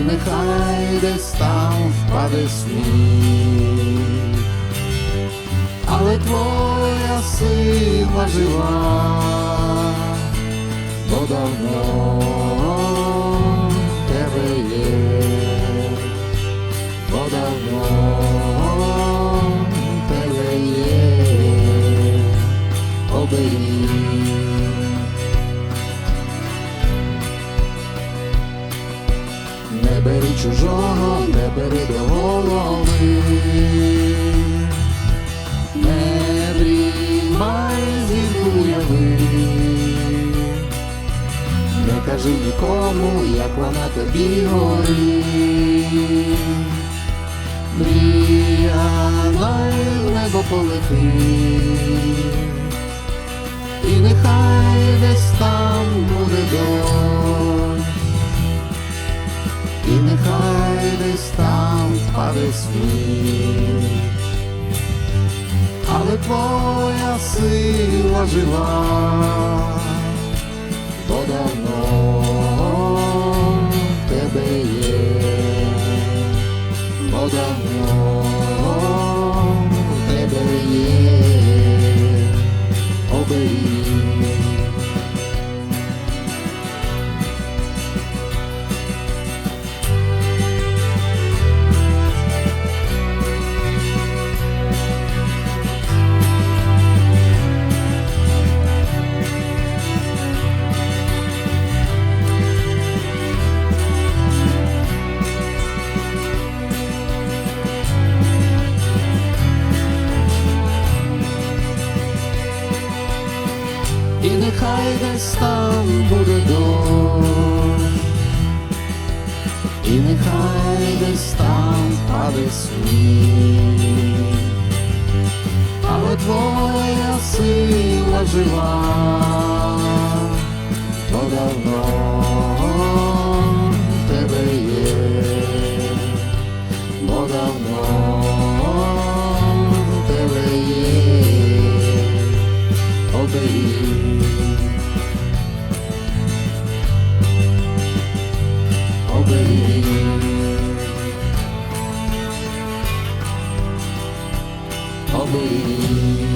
нехай десь там впаде сніг, але твоя сила жива, бо давно Не бери чужого, не бери до голови, не приймай зірку уяви, не кажи нікому, як вона тобі горить. Мрія в небо полетить, і нехай десь сніг, але твоя сила жива, десь там буде дощ, і нехай десь там впаде сніг, але твоя сила жива, бо давно в тебе є, бо давно тебе є. Оберіг. Оберіг. Оберіг.